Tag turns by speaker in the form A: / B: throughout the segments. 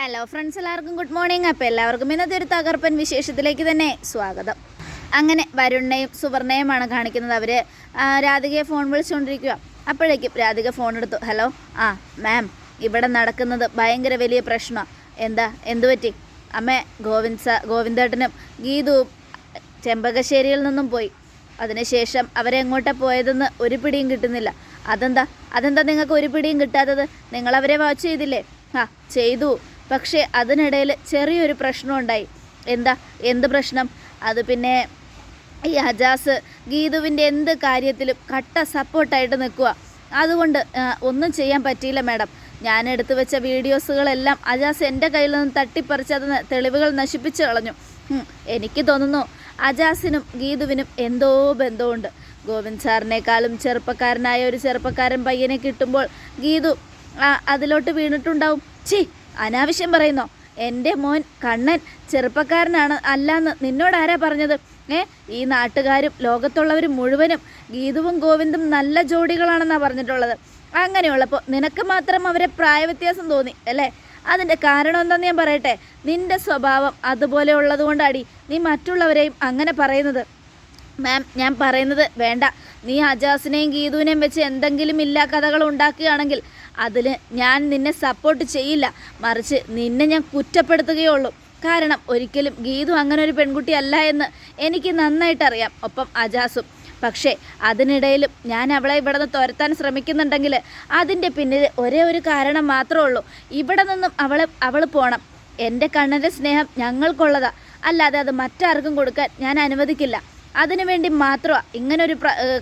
A: Hello friends എല്ലാവർക്കും good morning അപ്പോൾ എല്ലാവർക്കും ഇന്നത്തെ ഒരു തകർപ്പൻ വിശേഷത്തിലേക്ക് തന്നെ സ്വാഗതം. അങ്ങനെ വരുണ്ണയും സുവർണയുമാണ് കാണിക്കുന്നത് അവർ രാധികയെ ഫോൺ വിളിച്ചുകൊണ്ടിരിക്കുക അപ്പോഴേക്കും രാധിക ഫോൺ എടുത്തു. ഹലോ ആ മാം ഇവിടെ നടക്കുന്നത് ഭയങ്കര വലിയ പ്രശ്നമാണ് എന്താ എന്തു പറ്റി? അമ്മേ ഗോവിന്ദ് സ ഗോവിന്ദേട്ടനും ഗീതുവും ചെമ്പകശ്ശേരിയിൽ നിന്നും പോയി. അതിനുശേഷം അവരെങ്ങോട്ടാണ് പോയതെന്ന് ഒരു പിടിയും കിട്ടുന്നില്ല. അതെന്താ? അതെന്താ നിങ്ങൾക്ക് ഒരു പിടിയും കിട്ടാത്തത്? നിങ്ങളവരെ വാച്ച് ചെയ്തില്ലേ? ആ ചെയ്തു. പക്ഷേ അതിനിടയിൽ ചെറിയൊരു പ്രശ്നം ഉണ്ടായി എന്താ? എന്ത് പ്രശ്നം? അത് പിന്നെ ഈ അജാസ് ഗീതുവിന്റെ എന്ത് കാര്യത്തിലും കട്ട സപ്പോർട്ടായിട്ട് നിൽക്കുക. അതുകൊണ്ട് ഒന്നും ചെയ്യാൻ പറ്റിയില്ല മാഡം. ഞാൻ എടുത്തു വെച്ച വീഡിയോസുകളെല്ലാം അജാസ് എന്റെ കയ്യിൽ നിന്ന് തട്ടിപ്പറിച്ച് അത് തെളിവുകൾ നശിപ്പിച്ചു കളഞ്ഞു. എനിക്ക് തോന്നുന്നു അജാസിനും ഗീതുവിനും എന്തോ ബന്ധമുണ്ട്. ഗോവിന്ദ് സാറിനേക്കാളും ചെറുപ്പക്കാരനായ ഒരു ചെറുപ്പക്കാരൻ പയ്യനെ കിട്ടുമ്പോൾ ഗീതു അതിലോട്ട് വീണിട്ടുണ്ടാവും. ചി അനാവശ്യം പറയുന്നോ? എന്റെ മോൻ കണ്ണൻ ചെറുപ്പക്കാരനാണ് അല്ലാന്ന് നിന്നോട് ആരാ പറഞ്ഞത്? ഏ ഈ നാട്ടുകാരും ലോകത്തുള്ളവരും മുഴുവനും ഗീതുവും ഗോവിന്ദും നല്ല ജോഡികളാണെന്നാണ് പറഞ്ഞിട്ടുള്ളത്. അങ്ങനെയുള്ളപ്പോൾ നിനക്ക് മാത്രം അവരെ പ്രായവ്യത്യാസം തോന്നി അല്ലേ? അതിന്റെ കാരണം എന്താണെന്ന് ഞാൻ പറയട്ടെ? നിന്റെ സ്വഭാവം അതുപോലെ ഉള്ളത് കൊണ്ടാടി നീ മറ്റുള്ളവരെയും അങ്ങനെ പറയുന്നത്. മാം ഞാൻ പറയുന്നത് വേണ്ട. നീ അജാസിനെയും ഗീതുവിനെയും വെച്ച് എന്തെങ്കിലും ഇല്ലാ കഥകൾ ഉണ്ടാക്കുകയാണെങ്കിൽ അതിൽ ഞാൻ നിന്നെ സപ്പോർട്ട് ചെയ്യില്ല. മറിച്ച് നിന്നെ ഞാൻ കുറ്റപ്പെടുത്തുകയേ ഉള്ളൂ കാരണം ഒരിക്കലും ഗീതു അങ്ങനെ ഒരു പെൺകുട്ടി അല്ല എന്ന് എനിക്ക് നന്നായിട്ടറിയാം. ഒപ്പം അജാസും. പക്ഷേ അതിനിടയിലും ഞാൻ അവളെ ഇവിടെ നിന്ന് തുരത്താൻ ശ്രമിക്കുന്നുണ്ടെങ്കിൽ അതിന്റെ പിന്നിൽ ഒരേ ഒരു കാരണം മാത്രമേ ഉള്ളൂ. ഇവിടെ നിന്നും അവളെ അവൾ പോകണം എന്റെ കണ്ണന്റെ സ്നേഹം ഞങ്ങൾക്കുള്ളതാ. അല്ലാതെ അത് മറ്റാർക്കും കൊടുക്കാൻ ഞാൻ അനുവദിക്കില്ല. അതിനുവേണ്ടി മാത്രമാണ് ഇങ്ങനൊരു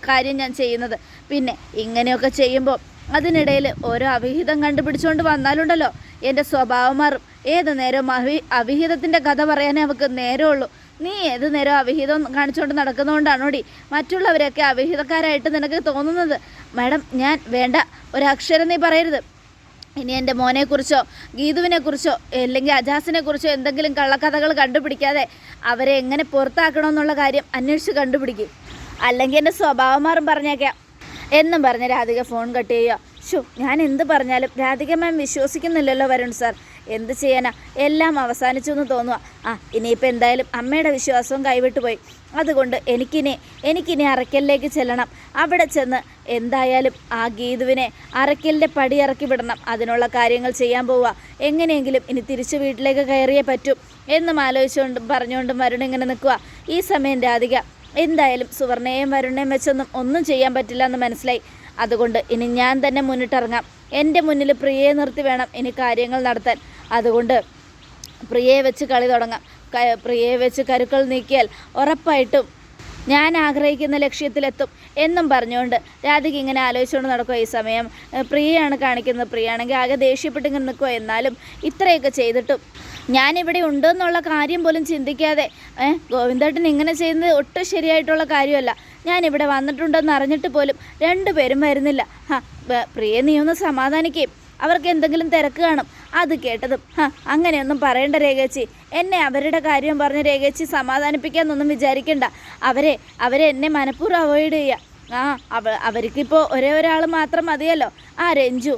A: കാര്യം ഞാൻ ചെയ്യുന്നത്. പിന്നെ ഇങ്ങനെയൊക്കെ ചെയ്യുമ്പോൾ അതിനിടയിൽ ഓരോ അവിഹിതം കണ്ടുപിടിച്ചുകൊണ്ട് വന്നാലുണ്ടല്ലോ. എന്റെ സ്വഭാവമാറും ഏത് നേരവും അവി അവിഹിതത്തിന്റെ കഥ പറയാനേ നമുക്ക് നേരമുള്ളൂ. നീ ഏത് നേരം അവിഹിതം കാണിച്ചുകൊണ്ട് നടക്കുന്നതുകൊണ്ടാണോടി മറ്റുള്ളവരൊക്കെ അവിഹിതക്കാരായിട്ട് നിനക്ക് തോന്നുന്നത്. മാഡം ഞാൻ വേണ്ട ഒരക്ഷരം നീ പറയരുത്. ഇനി എന്റെ മോനെക്കുറിച്ചോ ഗീതുവിനെക്കുറിച്ചോ അല്ലെങ്കിൽ അജാസിനെക്കുറിച്ചോ എന്തെങ്കിലും കള്ളക്കഥകൾ കണ്ടുപിടിക്കാതെ അവരെ എങ്ങനെ പുറത്താക്കണമെന്നുള്ള കാര്യം അന്വേഷിച്ച് കണ്ടുപിടിക്കും. അല്ലെങ്കിൽ എന്റെ സ്വഭാവമാറും പറഞ്ഞേക്കാം. എന്നും പറഞ്ഞ് രാധിക ഫോൺ കട്ട് ചെയ്യുക. ഷോ ഞാൻ എന്ത് പറഞ്ഞാലും രാധിക മാം വിശ്വസിക്കുന്നില്ലല്ലോ വരുൺ സാർ. എന്ത് ചെയ്യാനാ? എല്ലാം അവസാനിച്ചു എന്ന് തോന്നുക ആ ഇനിയിപ്പോൾ എന്തായാലും അമ്മയുടെ വിശ്വാസവും കൈവിട്ടു പോയി. അതുകൊണ്ട് എനിക്കിനി എനിക്കിനി അറയ്ക്കലിലേക്ക് ചെല്ലണം. അവിടെ ചെന്ന് എന്തായാലും ആ ഗീതുവിനെ അറയ്ക്കലിന്റെ പടി ഇറക്കി വിടണം. അതിനുള്ള കാര്യങ്ങൾ ചെയ്യാൻ പോവുക എങ്ങനെയെങ്കിലും ഇനി തിരിച്ച് വീട്ടിലേക്ക് കയറിയേ പറ്റും. എന്നും ആലോചിച്ചുകൊണ്ടും പറഞ്ഞുകൊണ്ടും വരുണിങ്ങനെ നിൽക്കുക ഈ സമയം രാധിക എന്തായാലും സുവർണയും വരുണയും വെച്ചൊന്നും ഒന്നും ചെയ്യാൻ പറ്റില്ല എന്ന് മനസ്സിലായി. അതുകൊണ്ട് ഇനി ഞാൻ തന്നെ മുന്നിട്ടിറങ്ങാം. എന്റെ മുന്നിൽ പ്രിയയെ നിർത്തി വേണം ഇനി കാര്യങ്ങൾ നടത്താൻ. അതുകൊണ്ട് പ്രിയയെ വെച്ച് കളി തുടങ്ങാം. പ്രിയയെ വെച്ച് കരുക്കൾ നീക്കിയാൽ ഉറപ്പായിട്ടും ഞാൻ ആഗ്രഹിക്കുന്ന ലക്ഷ്യത്തിലെത്തും എന്നും പറഞ്ഞുകൊണ്ട് രാധിക ഇങ്ങനെ ആലോചിച്ചുകൊണ്ട് നടക്കുക ഈ സമയം. പ്രിയയാണ് കാണിക്കുന്നത്. പ്രിയയാണെങ്കിൽ ആകെ ദേഷ്യപ്പെട്ടിങ്ങനെ നിൽക്കുക എന്നാലും ഇത്രയൊക്കെ ചെയ്തിട്ടും ഞാനിവിടെ ഉണ്ടെന്നുള്ള കാര്യം പോലും ചിന്തിക്കാതെ ഏഹ് ഗോവിന്ദേട്ടൻ ഇങ്ങനെ ചെയ്യുന്നത് ഒട്ടും ശരിയായിട്ടുള്ള കാര്യമല്ല. ഞാനിവിടെ വന്നിട്ടുണ്ടെന്ന് അറിഞ്ഞിട്ട് പോലും രണ്ടുപേരും വരുന്നില്ല. ഹാ പ്രിയ നീ ഒന്ന് സമാധാനിക്കുകയും അവർക്ക് എന്തെങ്കിലും തിരക്ക് കാണും. അത് കേട്ടതും ഹാ അങ്ങനെയൊന്നും പറയണ്ട രേഖേച്ചി. എന്നെ അവരുടെ കാര്യം പറഞ്ഞ് രേഖേച്ചി സമാധാനിപ്പിക്കാമെന്നൊന്നും വിചാരിക്കണ്ട. അവരെ അവരെ എന്നെ മനഃപൂർവം അവോയ്ഡ് ചെയ്യുക ആ അവ അവർക്കിപ്പോൾ ഒരേ ഒരാൾ മാത്രം മതിയല്ലോ. ആ രഞ്ജു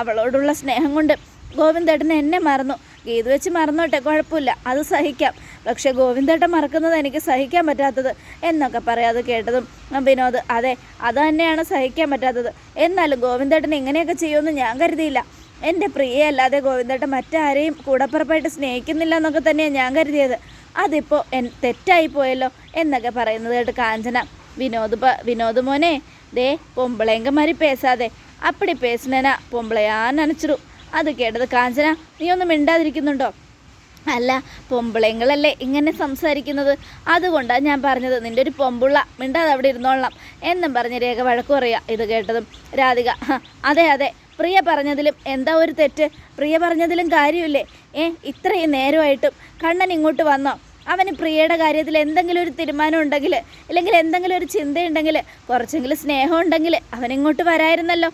A: അവളോടുള്ള സ്നേഹം കൊണ്ട് ഗോവിന്ദേട്ടൻ എന്നെ മറന്നു. ഗീത് വെച്ച് മറന്നോട്ടെ കുഴപ്പമില്ല. അത് സഹിക്കാം. പക്ഷെ ഗോവിന്ദേട്ടൻ മറക്കുന്നത് എനിക്ക് സഹിക്കാൻ പറ്റാത്തത് എന്നൊക്കെ പറയാതെ കേട്ടതും വിനോദ്. അതെ അത് തന്നെയാണ് സഹിക്കാൻ പറ്റാത്തത്. എന്നാലും ഗോവിന്ദേട്ടൻ ഇങ്ങനെയൊക്കെ ചെയ്യുമെന്ന് ഞാൻ കരുതിയില്ല. എന്റെ പ്രിയയല്ലാതെ ഗോവിന്ദേട്ടൻ മറ്റാരെയും കൂടപ്പുറപ്പായിട്ട് സ്നേഹിക്കുന്നില്ല എന്നൊക്കെ തന്നെയാണ് ഞാൻ കരുതിയത്. അതിപ്പോൾ എൻ തെറ്റായി പോയല്ലോ എന്നൊക്കെ പറയുന്നത് കേട്ട് കാഞ്ചന. വിനോദ് വിനോദ് മോനെ ദേ പൊമ്പളേങ്കമാരി പേസാതെ. അപ്പടി പേസിനേനാ പൊമ്പളയാ നനച്ചിരു അത് കേട്ടത്. കാഞ്ചന നീ ഒന്നും മിണ്ടാതിരിക്കുന്നുണ്ടോ? അല്ല പൊമ്പിളങ്ങളല്ലേ ഇങ്ങനെ സംസാരിക്കുന്നത്? അതുകൊണ്ടാണ് ഞാൻ പറഞ്ഞത് നിന്റെ ഒരു പൊമ്പുള്ള മിണ്ടാതെ അവിടെ ഇരുന്നോളാം എന്നും പറഞ്ഞ് രേഖ വഴക്കു പറയുക. ഇത് കേട്ടതും രാധിക അതെ അതെ. പ്രിയ പറഞ്ഞതിലും എന്താ ഒരു തെറ്റ്? പ്രിയ പറഞ്ഞതിലും കാര്യമില്ലേ? ഏ ഇത്രയും നേരമായിട്ടും കണ്ണൻ ഇങ്ങോട്ട് വന്നോ? അവന് പ്രിയയുടെ കാര്യത്തിൽ എന്തെങ്കിലും ഒരു തീരുമാനം ഉണ്ടെങ്കിൽ അല്ലെങ്കിൽ എന്തെങ്കിലും ഒരു ചിന്തയുണ്ടെങ്കിൽ കുറച്ചെങ്കിലും സ്നേഹം ഉണ്ടെങ്കിൽ അവൻ ഇങ്ങോട്ട് വരായിരുന്നല്ലോ.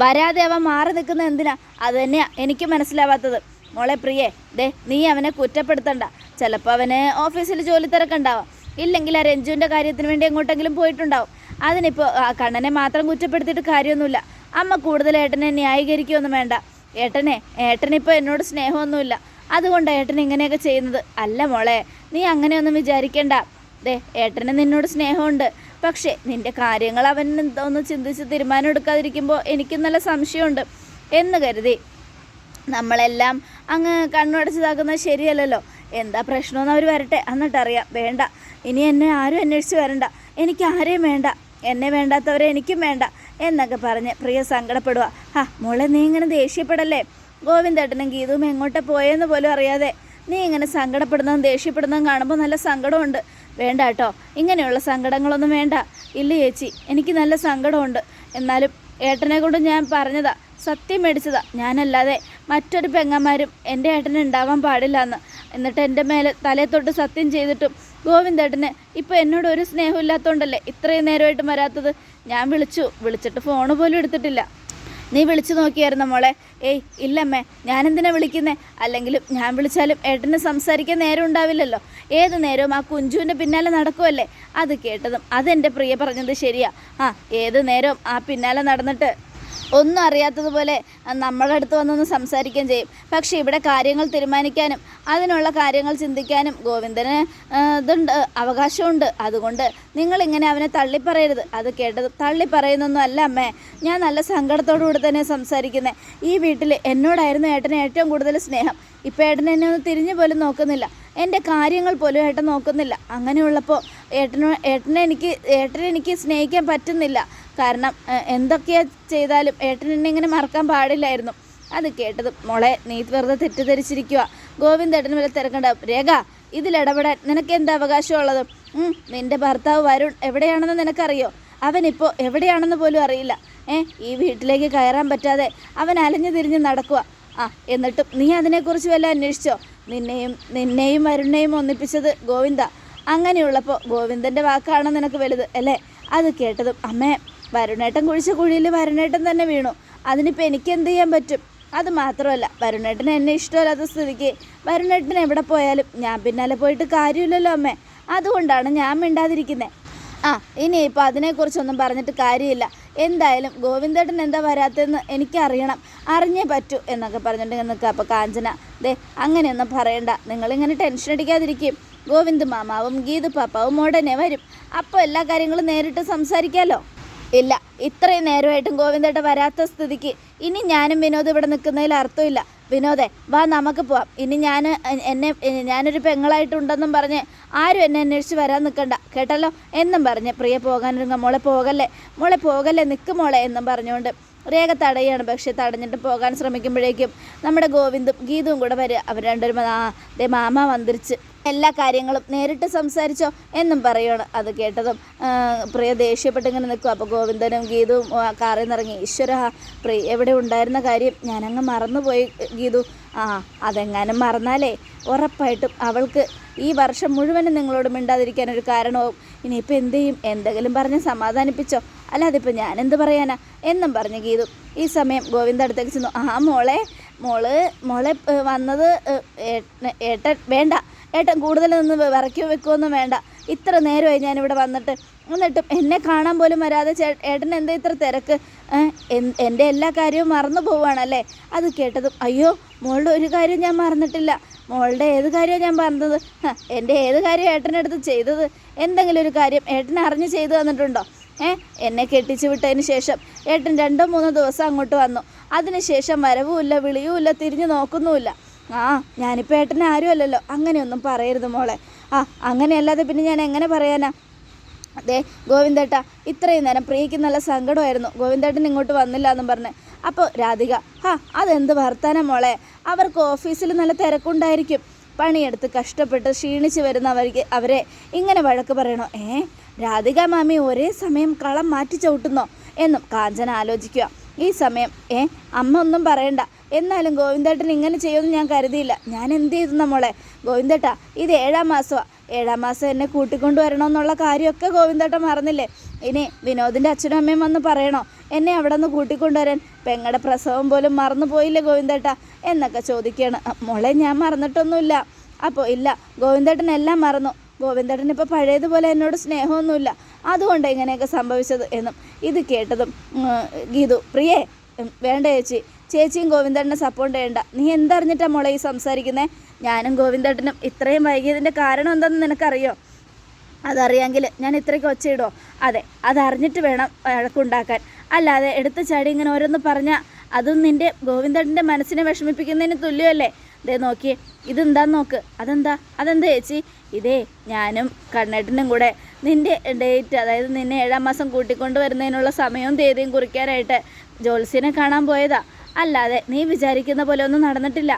A: വരാതെ അവൻ മാറി നിൽക്കുന്ന എന്തിനാ? അത് തന്നെയാ എനിക്ക് മനസ്സിലാവാത്തത്. മോളെ പ്രിയേ ദേ നീ അവനെ കുറ്റപ്പെടുത്തണ്ട. ചിലപ്പോൾ അവന് ഓഫീസിൽ ജോലി തിരക്കുണ്ടാവാം. ഇല്ലെങ്കിൽ ആ രഞ്ജുവിന്റെ കാര്യത്തിന് വേണ്ടി എങ്ങോട്ടെങ്കിലും പോയിട്ടുണ്ടാവും. അതിനിപ്പോൾ കണ്ണനെ മാത്രം കുറ്റപ്പെടുത്തിയിട്ട് കാര്യമൊന്നുമില്ല. അമ്മ കൂടുതൽ ഏട്ടനെ ന്യായീകരിക്കുകയൊന്നും വേണ്ട. ഏട്ടനെ ഏട്ടനിപ്പോൾ എന്നോട് സ്നേഹമൊന്നുമില്ല. അതുകൊണ്ടാണ് ഏട്ടൻ ഇങ്ങനെയൊക്കെ ചെയ്യുന്നത്. അല്ല മോളെ നീ അങ്ങനെയൊന്നും വിചാരിക്കണ്ട. ദേ ഏട്ടന് നിന്നോട് സ്നേഹമുണ്ട്. പക്ഷേ നിന്റെ കാര്യങ്ങൾ അവൻ ഒന്ന് ചിന്തിച്ച് തീരുമാനം എടുക്കാതിരിക്കുമ്പോൾ എനിക്ക് നല്ല സംശയമുണ്ട്. എന്ന് കരുതി. നമ്മളെല്ലാം അങ്ങ് കണ്ണുടച്ചതാക്കുന്നത് ശരിയല്ലല്ലോ. എന്താ പ്രശ്നമെന്ന് അവർ വരട്ടെ? എന്നിട്ടറിയാം. വേണ്ട. ഇനി എന്നെ ആരും അന്വേഷിച്ച് വരണ്ട. എനിക്ക് ആരെയും വേണ്ട. എന്നെ വേണ്ടാത്തവരെ എനിക്കും വേണ്ട. എന്നൊക്കെ പറഞ്ഞ് പ്രിയ സങ്കടപ്പെടുക ഹാ മോളെ നീ ഇങ്ങനെ ദേഷ്യപ്പെടല്ലേ? ഗോവിന്ദേട്ടനും ഗീതവും എങ്ങോട്ട് പോയെന്ന് പോലും അറിയാതെ നീ ഇങ്ങനെ സങ്കടപ്പെടുന്നതും ദേഷ്യപ്പെടുന്നതും കാണുമ്പോൾ നല്ല സങ്കടമുണ്ട്. വേണ്ട കേട്ടോ. ഇങ്ങനെയുള്ള സങ്കടങ്ങളൊന്നും വേണ്ട. ഇല്ല ചേച്ചി എനിക്ക് നല്ല സങ്കടമുണ്ട്. എന്നാലും ഏട്ടനെ കൊണ്ട് ഞാൻ പറഞ്ഞതാ സത്യം മേടിച്ചതാ. ഞാനല്ലാതെ മറ്റൊരു പെങ്ങന്മാരും എന്റെ ഏട്ടന് ഉണ്ടാവാൻ പാടില്ല എന്ന് എന്നിട്ട് എന്റെ മേലെ തലയെ തൊട്ട് സത്യം ചെയ്തിട്ടും ഗോവിന്ദേട്ടന് ഇപ്പോൾ എന്നോട് ഒരു സ്നേഹമില്ലാത്തതുകൊണ്ടല്ലേ ഇത്രയും നേരമായിട്ടും വരാത്തത്? ഞാൻ വിളിച്ചു. വിളിച്ചിട്ട് ഫോണ് പോലും എടുത്തിട്ടില്ല. നീ വിളിച്ചു നോക്കിയായിരുന്നു മോളെ? ഏയ് ഇല്ലമ്മേ ഞാനെന്തിനാ വിളിക്കുന്നേ? അല്ലെങ്കിലും ഞാൻ വിളിച്ചാലും ഏട്ടന് സംസാരിക്കാൻ നേരം ഉണ്ടാവില്ലല്ലോ. ഏത് നേരവും ആ കുഞ്ചുവിന്റെ പിന്നാലെ നടക്കുമല്ലേ അത് കേട്ടതും അതെന്റെ പ്രിയ പറഞ്ഞത് ശരിയാ. ആ ഏത് നേരവും ആ പിന്നാലെ നടന്നിട്ട് ഒന്നും അറിയാത്തതുപോലെ നമ്മളുടെ അടുത്ത് വന്നൊന്ന് സംസാരിക്കുകയും ചെയ്യും. പക്ഷേ ഇവിടെ കാര്യങ്ങൾ തീരുമാനിക്കാനും അതിനുള്ള കാര്യങ്ങൾ ചിന്തിക്കാനും ഗോവിന്ദന് ഇതുണ്ട് അവകാശമുണ്ട്. അതുകൊണ്ട് നിങ്ങളിങ്ങനെ അവനെ തള്ളിപ്പറയരുത്. അത് കേട്ടത് തള്ളി പറയുന്നൊന്നും അല്ല അമ്മേ. ഞാൻ നല്ല സങ്കടത്തോടു കൂടി തന്നെ സംസാരിക്കുന്നത് ഈ വീട്ടിൽ എന്നോടായിരുന്നു ഏട്ടന് ഏറ്റവും കൂടുതൽ സ്നേഹം. ഇപ്പോൾ ഏട്ടൻ എന്നെ ഒന്ന് തിരിഞ്ഞു പോലും നോക്കുന്നില്ല. എന്റെ കാര്യങ്ങൾ പോലും ഏട്ടൻ നോക്കുന്നില്ല. അങ്ങനെയുള്ളപ്പോൾ ഏട്ടനോ ഏട്ടനെ എനിക്ക് ഏട്ടനെ എനിക്ക് സ്നേഹിക്കാൻ പറ്റുന്നില്ല. കാരണം എന്തൊക്കെയാ ചെയ്താലും ഏട്ടൻ എന്നെ ഇങ്ങനെ മറക്കാൻ പാടില്ലായിരുന്നു. അത് കേട്ടത് മോളെ നീ വെറുതെ തെറ്റിദ്ധരിച്ചിരിക്കുക ഗോവിന്ദേട്ടന് വരെ തിരക്കണ്ടാവും. രേഖ ഇതിലിടപെടാൻ നിനക്ക് എന്താ അവകാശമുള്ളത്? നിന്റെ ഭർത്താവ് വരുൺ എവിടെയാണെന്ന് നിനക്കറിയോ? അവനിപ്പോൾ എവിടെയാണെന്ന് പോലും അറിയില്ല. ഏ ഈ വീട്ടിലേക്ക് കയറാൻ പറ്റാതെ അവൻ അലഞ്ഞു തിരിഞ്ഞ് നടക്കുക ആ എന്നിട്ടും നീ അതിനെക്കുറിച്ച് വല്ല അന്വേഷിച്ചോ? നിന്നെയും നിന്നെയും വരുണിനെയും ഒന്നിപ്പിച്ചത് ഗോവിന്ദ. അങ്ങനെയുള്ളപ്പോൾ ഗോവിന്ദന്റെ വാക്കാണ് നിനക്ക് വലുത് അല്ലേ? അത് കേട്ടതും അമ്മേ വരുണേട്ടൻ കുഴിച്ച കുഴിയിൽ വരുണേട്ടൻ തന്നെ വീണു. അതിനിപ്പോൾ എനിക്ക് എന്ത് ചെയ്യാൻ പറ്റും? അത് മാത്രമല്ല വരുണേട്ടന് എന്നെ ഇഷ്ടമല്ലാത്ത സ്ഥിതിക്ക് വരുണേട്ടൻ എവിടെ പോയാലും ഞാൻ പിന്നാലെ പോയിട്ട് കാര്യമില്ലല്ലോ അമ്മേ. അതുകൊണ്ടാണ് ഞാൻ മിണ്ടാതിരിക്കുന്നത് ആ ഇനിയിപ്പോൾ അതിനെക്കുറിച്ചൊന്നും പറഞ്ഞിട്ട് കാര്യമില്ല. എന്തായാലും ഗോവിന്ദേട്ടൻ എന്താ വരാത്തതെന്ന് എനിക്കറിയണം. അറിഞ്ഞേ പറ്റൂ എന്നൊക്കെ പറഞ്ഞിട്ട് നിൽക്കുക അപ്പോൾ കാഞ്ചന ദേ അങ്ങനെയൊന്നും പറയണ്ട. നിങ്ങളിങ്ങനെ ടെൻഷൻ അടിക്കാതിരിക്കും. ഗോവിന്ദ് മാമാവും ഗീത് പാപ്പാവും ഉടനെ വരും. അപ്പോൾ എല്ലാ കാര്യങ്ങളും നേരിട്ട് സംസാരിക്കാമല്ലോ ഇല്ല ഇത്രയും നേരമായിട്ടും ഗോവിന്ദേട്ട വരാത്ത സ്ഥിതിക്ക് ഇനി ഞാനും വിനോദ് ഇവിടെ നിൽക്കുന്നതിൽ അർത്ഥമില്ല. വിനോദേ വാ നമുക്ക് പോവാം. ഇനി ഞാൻ എന്നെ ഞാനൊരു പെങ്ങളായിട്ടുണ്ടെന്നും പറഞ്ഞ് ആരും എന്നെ അന്വേഷിച്ച് വരാൻ നിൽക്കണ്ട. കേട്ടല്ലോ? എന്നും പറഞ്ഞ് പ്രിയ പോകാനൊരുങ്ങ. മോളെ പോകല്ലേ? മോളെ പോകല്ലേ? നിൽക്ക് മോളെ എന്നും പറഞ്ഞുകൊണ്ട് രേഖ തടയാണ് പക്ഷെ തടഞ്ഞിട്ട് പോകാൻ ശ്രമിക്കുമ്പോഴേക്കും നമ്മുടെ ഗോവിന്ദും ഗീതവും കൂടെ വരിക. അവർ രണ്ടുപേരും ആ ദേ മാമ വന്നിരിച്ച്. എല്ലാ കാര്യങ്ങളും നേരിട്ട് സംസാരിച്ചോ എന്നും പറയുകയാണ് അത് കേട്ടതും പ്രിയ ദേഷ്യപ്പെട്ട് ഇങ്ങനെ നിൽക്കും. അപ്പോൾ ഗോവിന്ദനും ഗീതവും കാറിൽ നിന്നിറങ്ങി ഈശ്വര പ്രിയ എവിടെ ഉണ്ടായിരുന്ന കാര്യം ഞാനങ്ങ് മറന്നുപോയി ഗീതു. ആ അതെങ്ങാനും മറന്നാലേ. ഉറപ്പായിട്ടും അവൾക്ക് ഈ വർഷം മുഴുവനും നിങ്ങളോട് മിണ്ടാതിരിക്കാൻ ഒരു കാരണവും ഇനിയിപ്പോൾ എന്ത് ചെയ്യും? എന്തെങ്കിലും പറഞ്ഞ് സമാധാനിപ്പിച്ചോ? അല്ലാതെ ഇപ്പം ഞാൻ എന്ത് പറയാനാ? എന്നും പറഞ്ഞു ഗീതു. ഈ സമയം ഗോവിന്ദ അടുത്തേക്ക് ചെന്നു. ആ മോളെ മോൾ മോളെ വന്നത് ഏട്ട- വേണ്ട. ഏട്ടൻ കൂടുതൽ നിന്ന് വിറയ്ക്കോ വെക്കുമൊന്നും വേണ്ട. ഇത്ര നേരമായി ഞാനിവിടെ വന്നിട്ട്. എന്നിട്ടും എന്നെ കാണാൻ പോലും വരാതെ ചേ ഏട്ടൻ എന്താ ഇത്ര തിരക്ക്? എന്റെ എല്ലാ കാര്യവും മറന്നു പോവുകയാണല്ലേ? അത് കേട്ടതും അയ്യോ മോളുടെ ഒരു കാര്യം ഞാൻ മറന്നിട്ടില്ല. മോളുടെ ഏത് കാര്യമാണ് ഞാൻ പറഞ്ഞത്? എന്റെ ഏത് കാര്യം ഏട്ടനടുത്ത് ചെയ്തത്? എന്തെങ്കിലും ഒരു കാര്യം ഏട്ടൻ അറിഞ്ഞ് ചെയ്തു തന്നിട്ടുണ്ടോ? ഏ എന്നെ കെട്ടിച്ചു വിട്ടതിന് ശേഷം ഏട്ടൻ രണ്ടോ മൂന്നോ ദിവസം അങ്ങോട്ട് വന്നു. അതിനുശേഷം വരവുമില്ല വിളിയുമില്ല തിരിഞ്ഞു നോക്കുന്നുമില്ല. ആ ഞാനിപ്പോൾ ഏട്ടൻ ആരും അല്ലല്ലോ. അങ്ങനെയൊന്നും പറയരുത് മോളെ. ആ അങ്ങനെയല്ലാതെ പിന്നെ ഞാൻ എങ്ങനെ പറയാനാ? അതെ ഗോവിന്ദേട്ട ഇത്രയും നേരം പ്രിയയ്ക്ക് നല്ല സങ്കടമായിരുന്നു. ഗോവിന്ദേട്ടൻ ഇങ്ങോട്ട് വന്നില്ല എന്നും പറഞ്ഞ്. അപ്പോൾ രാധിക ഹാ അതെന്ത് വർത്താനം മോളെ? അവർക്ക് ഓഫീസിൽ നല്ല തിരക്കുണ്ടായിരിക്കും. പണിയെടുത്ത് കഷ്ടപ്പെട്ട് ക്ഷീണിച്ച് വരുന്ന അവർക്ക് അവരെ ഇങ്ങനെ വഴക്ക് പറയണോ? ഏ രാധിക മാമി ഒരേ സമയം കളം മാറ്റി ചവിട്ടുന്നോ? എന്നും കാഞ്ചന ആലോചിക്കുക. ഈ സമയം ഏ അമ്മ ഒന്നും പറയണ്ട. എന്നാലും ഗോവിന്ദേട്ടൻ ഇങ്ങനെ ചെയ്യുമെന്ന് ഞാൻ കരുതിയില്ല. ഞാൻ എന്ത് ചെയ്തു നമ്മളെ ഗോവിന്ദേട്ടാ ഇത് ഏഴാം മാസമാണ് ഏഴാം മാസം എന്നെ കൂട്ടിക്കൊണ്ടു വരണമെന്നുള്ള കാര്യമൊക്കെ ഗോവിന്ദേട്ടൻ മറന്നില്ലേ? ഇനി വിനോദിന്റെ അച്ഛനും അമ്മയും വന്ന് പറയണോ? എന്നെ അവിടെ നിന്ന് കൂട്ടിക്കൊണ്ടുവരാൻ പെങ്ങളുടെ പ്രസവം പോലും മറന്നു പോയില്ലേ ഗോവിന്ദേട്ടാ? എന്നൊക്കെ ചോദിക്കുകയാണ്. "അ, മോളെ ഞാൻ മറന്നിട്ടൊന്നുമില്ല. അപ്പോൾ ഇല്ല ഗോവിന്ദേട്ടൻ എല്ലാം മറന്നു. ഗോവിന്ദേട്ടൻ ഇപ്പോൾ പഴയതുപോലെ എന്നോട് സ്നേഹമൊന്നുമില്ല. അതുകൊണ്ട് ഇങ്ങനെയൊക്കെ സംഭവിച്ചത് എന്നും ഇത് കേട്ടതും ഗീതു പ്രിയേ വേണ്ട ചേച്ചി. ചേച്ചിയും ഗോവിന്ദേട്ടനെ സപ്പോർട്ട് ചെയ്യണ്ട. നീ എന്തറിഞ്ഞിട്ടാ മോളെ ഈ സംസാരിക്കുന്നത് ഞാനും ഗോവിന്ദേട്ടനും ഇത്രയും വൈകിയതിന്റെ കാരണം എന്താണെന്ന് നിനക്കറിയോ? അതറിയാമെങ്കിൽ ഞാൻ ഇത്രയ്ക്ക് ഒച്ചയിടോ അതെ അതറിഞ്ഞിട്ട് വേണം വഴക്കുണ്ടാക്കാൻ അല്ലാതെ എടുത്ത ചാടി ഇങ്ങനെ ഓരോന്ന് പറഞ്ഞാൽ അതും നിന്റെ ഗോവിന്ദേട്ടന്റെ മനസ്സിനെ വിഷമിപ്പിക്കുന്നതിന് തുല്യമല്ലേ? ദേ നോക്കി ഇതെന്താന്ന് നോക്ക്? അതെന്താ? അതെന്താ ചേച്ചി? ഇതേ ഞാനും കണ്ണേട്ടനും കൂടെ നിന്റെ ഡേറ്റ് അതായത് നിന്നെ ഏഴാം മാസം കൂട്ടിക്കൊണ്ട് വരുന്നതിനുള്ള സമയവും തീയതിയും കുറിക്കാനായിട്ട് ജോത്സ്യനെ കാണാൻ പോയതാ. അല്ലാതെ നീ വിചാരിക്കുന്ന പോലെ ഒന്നും നടന്നിട്ടില്ല.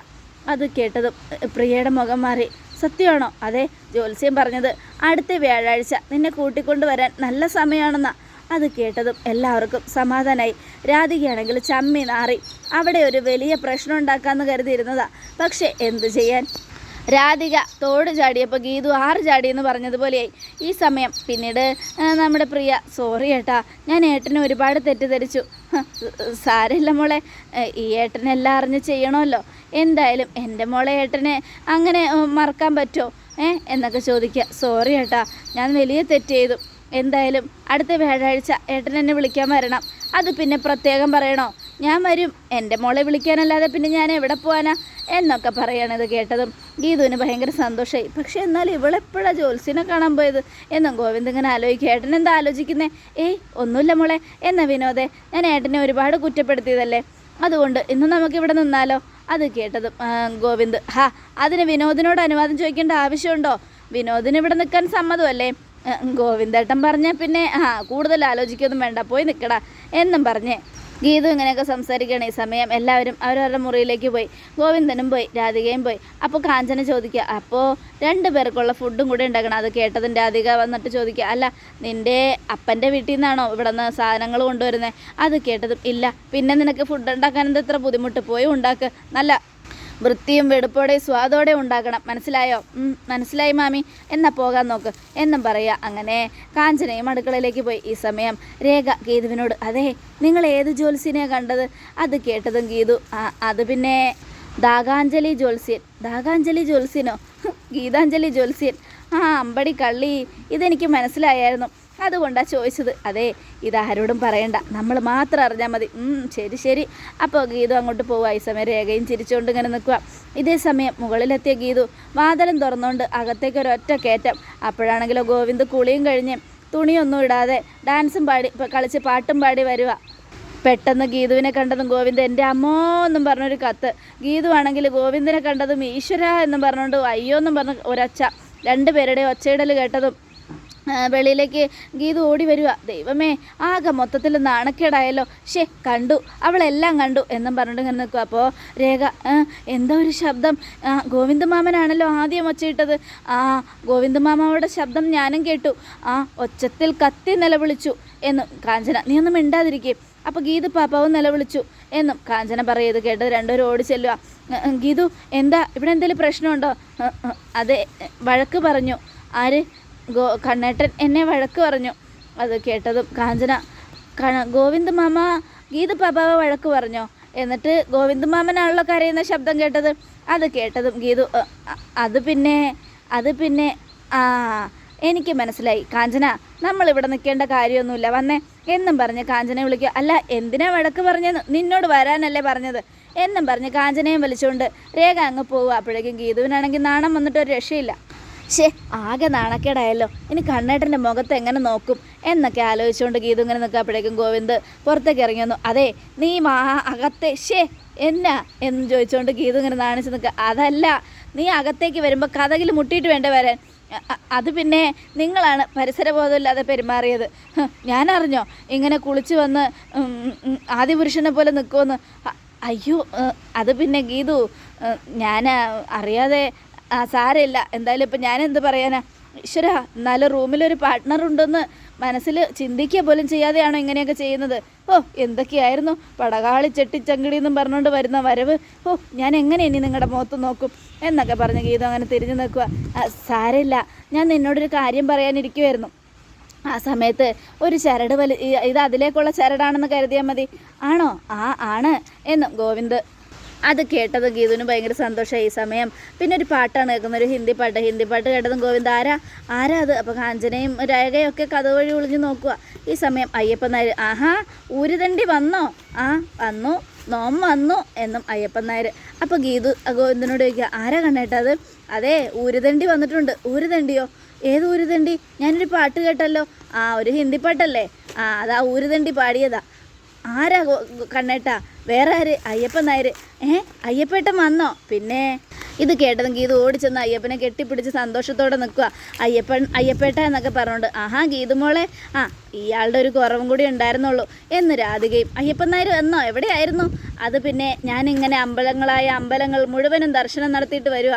A: അത് കേട്ടതും പ്രിയയുടെ മുഖം മാറി. സത്യമാണോ? അതെ ജ്യോത്സ്യം പറഞ്ഞത്. അടുത്ത വ്യാഴാഴ്ച നിന്നെ കൂട്ടിക്കൊണ്ടുവരാൻ നല്ല സമയമാണെന്നാ. അത് കേട്ടതും എല്ലാവർക്കും സമാധാനമായി രാധികയാണെങ്കിൽ ചമ്മി നാറി. അവിടെ ഒരു വലിയ പ്രശ്നം ഉണ്ടാക്കാമെന്ന് കരുതിയിരുന്നതാ. പക്ഷേ എന്തു ചെയ്യാൻ? രാധിക തോട് ചാടിയപ്പോൾ ഗീതു ആറ് ചാടിയെന്ന് പറഞ്ഞതുപോലെയായി. ഈ സമയം പിന്നീട് നമ്മുടെ പ്രിയ സോറി ഏട്ടാ ഞാൻ ഏട്ടനെ ഒരുപാട് തെറ്റിദ്ധരിച്ചു. സാരമില്ല മോളെ. ഈ ഏട്ടനെല്ലാം അറിഞ്ഞ് ചെയ്യണമല്ലോ. എന്തായാലും എന്റെ മോളെ ഏട്ടനെ അങ്ങനെ മറക്കാൻ പറ്റുമോ? ഏ എന്നൊക്കെ ചോദിക്കുക. സോറി ഏട്ടാ ഞാൻ വലിയ തെറ്റ് ചെയ്തു. എന്തായാലും അടുത്ത വ്യാഴാഴ്ച ഏട്ടൻ എന്നെ വിളിക്കാൻ വരണം. അത് പിന്നെ പ്രത്യേകം പറയണോ? ഞാൻ വരും. എന്റെ മോളെ വിളിക്കാനല്ലാതെ പിന്നെ ഞാൻ എവിടെ പോവാനാ? എന്നൊക്കെ പറയണത് കേട്ടതും. ഗീതുവിന് ഭയങ്കര സന്തോഷമായി പക്ഷേ എന്നാൽ ഇവളെപ്പോഴാണ് ജോത്സ്യനെ കാണാൻ പോയത്? എന്നും ഗോവിന്ദ് ഇങ്ങനെ ആലോചിക്കുക ഏട്ടൻ എന്താ ആലോചിക്കുന്നേ? ഏയ് ഒന്നുമില്ല മോളെ. എന്ന വിനോദേ? ഞാൻ ഏട്ടനെ ഒരുപാട് കുറ്റപ്പെടുത്തിയതല്ലേ? അതുകൊണ്ട് ഇന്ന് നമുക്ക് ഇവിടെ നിന്നാലോ? അത് കേട്ടതും ഗോവിന്ദ്. ഹാ അതിന് വിനോദിനോട് അനുവാദം ചോദിക്കേണ്ട ആവശ്യമുണ്ടോ? വിനോദിന് ഇവിടെ നിൽക്കാൻ സമ്മതമല്ലേ? ഗോവിന്ദേട്ടൻ പറഞ്ഞാൽ പിന്നെ ആ കൂടുതൽ ആലോചിക്കൊന്നും വേണ്ട. പോയി നിൽക്കടാ. എന്നും പറഞ്ഞേ ഗീതു ഇങ്ങനെയൊക്കെ സംസാരിക്കുകയാണ്. ഈ സമയം എല്ലാവരും അവരവരുടെ മുറിയിലേക്ക് പോയി. ഗോവിന്ദനും പോയി രാധികയും പോയി. അപ്പോൾ കാഞ്ചന ചോദിക്കുക അപ്പോൾ രണ്ട് പേർക്കുള്ള ഫുഡും കൂടെ ഉണ്ടാക്കണം? അത് കേട്ടതും രാധിക വന്നിട്ട് ചോദിക്കുക അല്ല നിന്റെ അപ്പന്റെ വീട്ടിൽ നിന്നാണോ ഇവിടെ നിന്ന് സാധനങ്ങൾ കൊണ്ടുവരുന്നത് അത് കേട്ടതും ഇല്ല പിന്നെ നിനക്ക് ഫുഡ് ഉണ്ടാക്കാൻ എന്താ ഇത്ര ബുദ്ധിമുട്ട്? പോയി ഉണ്ടാക്കുക നല്ല വൃത്തിയും വെടുപ്പോടെ സ്വാദോടെ ഉണ്ടാക്കണം മനസ്സിലായോ? മനസ്സിലായി മാമി. എന്നാ പോകാൻ നോക്ക്. എന്നും പറയുക അങ്ങനെ കാഞ്ചനയും അടുക്കളയിലേക്ക് പോയി. ഈ സമയം രേഖ ഗീതുവിനോട് അതെ നിങ്ങൾ ഏത് ജ്യോത്സ്യനെയാണ് കണ്ടത്? അത് കേട്ടതും ഗീതു അത് പിന്നെ ദാഗാഞ്ജലി ജ്യോത്സ്യൻ. ദാഗാഞ്ജലി ജ്യോത്സ്യനോ? ഗീതാഞ്ജലി ജ്യോത്സ്യൻ. ആ അമ്പടി കള്ളി. ഇതെനിക്ക് മനസ്സിലായായിരുന്നു. അതുകൊണ്ടാണ് ചോദിച്ചത്. അതെ ഇതാരോടും പറയണ്ട. നമ്മൾ മാത്രം അറിഞ്ഞാൽ മതി. ശരി ശരി. അപ്പോൾ ഗീതു അങ്ങോട്ട് പോവുക ഈ സമയം രേഖയും ചിരിച്ചുകൊണ്ട് ഇങ്ങനെ നിൽക്കുക ഇതേ സമയം മുകളിലെത്തിയ ഗീതു വാതിലും തുറന്നുകൊണ്ട് അകത്തേക്ക് ഒരൊറ്റ കയറ്റം. അപ്പോഴാണെങ്കിലോ ഗോവിന്ദ് കുളിയും കഴിഞ്ഞ് തുണിയൊന്നും ഇടാതെ ഡാൻസും പാടി കളിച്ച് പാട്ടും പാടി വരിക പെട്ടെന്ന് ഗീതുവിനെ കണ്ടതും ഗോവിന്ദ് എന്റെ അമ്മോ എന്നും പറഞ്ഞൊരു കത്ത്. ഗീതു ആണെങ്കിൽ ഗോവിന്ദനെ കണ്ടതും ഈശ്വര എന്നും പറഞ്ഞുകൊണ്ട് അയ്യോ എന്നും പറഞ്ഞ ഒരച്ച. രണ്ടുപേരുടെ ഒച്ചയിടൽ കേട്ടതും വെളിയിലേക്ക് ഗീതു ഓടി വരിക ദൈവമേ ആകെ മൊത്തത്തിൽ നാണക്കേടായല്ലോ. ഷേ കണ്ടു. അവളെല്ലാം കണ്ടു എന്നും പറഞ്ഞിട്ട് ഇങ്ങനെ നിൽക്കുക അപ്പോൾ രേഖ എന്തോ ഒരു ശബ്ദം? ആ ഗോവിന്ദ മാമനാണല്ലോ ആദ്യം ഒച്ചയിട്ടത്. ആ ഗോവിന്ദ മാമാവുടെ ശബ്ദം ഞാനും കേട്ടു. ആ ഒച്ചത്തിൽ കത്തി നിലവിളിച്ചു എന്നും കാഞ്ചന നീ ഒന്നും മിണ്ടാതിരിക്കേ. അപ്പോൾ ഗീതു പാപ്പാവും നിലവിളിച്ചു എന്നും കാഞ്ചന പറയത് കേട്ട് രണ്ടുപേരും ഓടി ചെല്ലുക "ഉം, ഉം, ഗീതു എന്താ? ഇവിടെ എന്തെങ്കിലും പ്രശ്നമുണ്ടോ? "ഉം, ഉം, അതെ വഴക്ക് പറഞ്ഞു. ആര്? ഗോ കണ്ണേട്ടൻ എന്നെ വഴക്ക് പറഞ്ഞു. അത് കേട്ടതും കാഞ്ചന ഗോവിന്ദ് മാമ ഗീത പാപ്പാവ വഴക്ക് പറഞ്ഞോ. എന്നിട്ട് ഗോവിന്ദ് മാമനാണല്ലോ കരയുന്ന ശബ്ദം കേട്ടത്. അത് കേട്ടതും ഗീതു "അ, അ, അത് പിന്നെ അത് പിന്നെ ആ എനിക്ക് മനസ്സിലായി. കാഞ്ചന നമ്മൾ ഇവിടെ നിൽക്കേണ്ട കാര്യമൊന്നുമില്ല. വന്നേ എന്നും പറഞ്ഞ് കാഞ്ചനയെ വിളിക്കുക. അല്ല എന്തിനാ വഴക്ക് പറഞ്ഞെന്ന്? നിന്നോട് വരാനല്ലേ പറഞ്ഞത്. എന്നും പറഞ്ഞ് കാഞ്ചനയും വലിച്ചുകൊണ്ട് രേഖ അങ്ങ് പോവുക. അപ്പോഴേക്കും ഗീതുവിനാണെങ്കിൽ നാണം വന്നിട്ട് ഒരു രക്ഷയില്ല. ഷേ ആകെ നാണക്കേടായല്ലോ. ഇനി കണ്ണേട്ടന്റെ മുഖത്ത് എങ്ങനെ നോക്കും? എന്നൊക്കെ ആലോചിച്ചുകൊണ്ട് ഗീതു ഇങ്ങനെ നിൽക്കാപ്പോഴേക്കും ഗോവിന്ദ് പുറത്തേക്ക് ഇറങ്ങി വന്നു. അതെ നീ മാ അകത്തെ ഷേ എന്നാ? എന്ന് ചോദിച്ചുകൊണ്ട് ഗീതു ഇങ്ങനെ നാണിച്ച് നിൽക്കുക. അതല്ല നീ അകത്തേക്ക് വരുമ്പോൾ കഥകിൽ മുട്ടിയിട്ട് വേണ്ട വരാൻ? അത് പിന്നെ നിങ്ങളാണ് പരിസരബോധമില്ലാതെ പെരുമാറിയത്. ഞാൻ ഞാനറിഞ്ഞോ? ഇങ്ങനെ കുളിച്ച് വന്ന് ആദിപുരുഷനെ പോലെ നിൽക്കുമെന്ന് അയ്യോ അത് പിന്നെ ഗീതു ഞാൻ അറിയാതെ ആ സാരമില്ല. എന്തായാലും ഇപ്പം ഞാൻ എന്ത് പറയാനാ? ഈശ്വര എന്നാലും റൂമിലൊരു പാർട്ട്ണർ ഉണ്ടെന്ന് മനസ്സിൽ ചിന്തിക്കുക പോലും ചെയ്യാതെയാണോ ഇങ്ങനെയൊക്കെ ചെയ്യുന്നത്? ഓ എന്തൊക്കെയായിരുന്നു? പടകാളി ചെട്ടിച്ചങ്കിടി എന്നും പറഞ്ഞുകൊണ്ട് വരുന്ന വരവ്. ഓ ഞാൻ എങ്ങനെ ഇനി നിങ്ങളുടെ മുഖത്ത് നോക്കും? എന്നൊക്കെ പറഞ്ഞ് ഗീതം അങ്ങനെ തിരിഞ്ഞു നിൽക്കുക "ആ, സാരമില്ല. ഞാൻ നിന്നോടൊരു കാര്യം പറയാനിരിക്കുമായിരുന്നു ആ സമയത്ത് ഒരു ചരട് വലി ഇത് അതിലേക്കുള്ള ചരടാണെന്ന് കരുതിയാൽ മതി. ആണോ? ആ ആണ്. എന്നും ഗോവിന്ദ് അത് കേട്ടത് ഗീതുവിന് ഭയങ്കര സന്തോഷമായി ഈ സമയം. പിന്നെ ഒരു പാട്ടാണ് കേൾക്കുന്നത് ഒരു ഹിന്ദി പാട്ട്. ഹിന്ദി പാട്ട് കേട്ടതും ഗോവിന്ദ് ആരാ? ആരാ അത്? അപ്പോൾ കാഞ്ചനയും രേഖയും ഒക്കെ കഥ വഴി ഒളിഞ്ഞു നോക്കുക ഈ സമയം അയ്യപ്പൻ നായർ ആഹാ ഊരുതണ്ടി വന്നോ? ആ വന്നു നോം വന്നു എന്നും അയ്യപ്പൻ നായർ. അപ്പോൾ ഗീതു ഗോവിന്ദനോട് ചോദിക്കുക ആരാ കണ്ടേട്ടത് അതെ ഊരുതണ്ടി വന്നിട്ടുണ്ട്. ഊരുതണ്ടിയോ? ഏത് ഊരുതണ്ടി? ഞാനൊരു പാട്ട് കേട്ടല്ലോ. ആ ഒരു ഹിന്ദി പാട്ടല്ലേ? ആ അതാ ഊരുതണ്ടി പാടിയതാ. ആരാ കണ്ണേട്ടാ? വേറെ ആര്? അയ്യപ്പൻ നായർ ഏ അയ്യപ്പേട്ടൻ വന്നോ? പിന്നെ ഇത് കേട്ടതും ഇത് ഓടിച്ചെന്ന് അയ്യപ്പനെ കെട്ടിപ്പിടിച്ച് സന്തോഷത്തോടെ നിൽക്കുക. അയ്യപ്പൻ അയ്യപ്പേട്ട എന്നൊക്കെ പറഞ്ഞുകൊണ്ട് ആഹാ ഗീതുമോളെ ആ ഇയാളുടെ ഒരു കുറവും കൂടി ഉണ്ടായിരുന്നുള്ളൂ. എന്ന് രാധികയും അയ്യപ്പൻ നായർ എന്നോ എവിടെയായിരുന്നു? അത് പിന്നെ ഞാനിങ്ങനെ അമ്പലങ്ങളായ അമ്പലങ്ങൾ മുഴുവനും ദർശനം നടത്തിയിട്ട് വരിക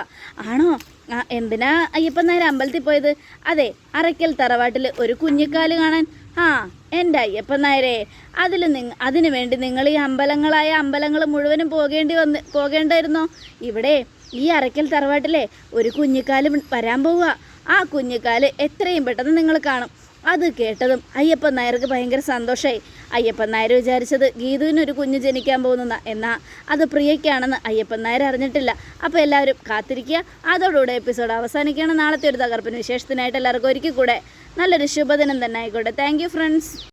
A: ആണോ? ആ എന്തിനാ അയ്യപ്പൻ നായർ അമ്പലത്തിൽ പോയത്? അതെ അറയ്ക്കൽ തറവാട്ടിൽ ഒരു കുഞ്ഞിക്കാൽ കാണാൻ. ആ എന്റെ അയ്യപ്പൻ നായരെ അതിൽ നിങ്ങ അതിനു വേണ്ടി നിങ്ങൾ ഈ അമ്പലങ്ങളായ അമ്പലങ്ങൾ മുഴുവനും പോകേണ്ടി വന്ന് പോകേണ്ടായിരുന്നോ? ഇവിടെ ഈ അരക്കൽ തറവാട്ടിലെ ഒരു കുഞ്ഞിക്കാൽ വരാൻ പോവുക. ആ കുഞ്ഞിക്കാൽ എത്രയും പെട്ടെന്ന് നിങ്ങൾ കാണും. അത് കേട്ടതും അയ്യപ്പൻ നായർക്ക് ഭയങ്കര സന്തോഷമായി അയ്യപ്പൻ നായർ വിചാരിച്ചത് ഗീതുവിനൊരു കുഞ്ഞ് ജനിക്കാൻ പോകുന്ന എന്നാ അത് പ്രിയയ്ക്കാണെന്ന് അയ്യപ്പൻ നായർ അറിഞ്ഞിട്ടില്ല. അപ്പോൾ എല്ലാവരും കാത്തിരിക്കുക. അതോടുകൂടെ എപ്പിസോഡ് അവസാനിക്കുകയാണ്. നാളത്തെ ഒരു തകർപ്പിന് വിശേഷത്തിനായിട്ട് എല്ലാവർക്കും ഒരിക്കൽ കൂടെ നല്ലൊരു ശുഭദിനം തന്നെ ആയിക്കോട്ടെ. Thank friends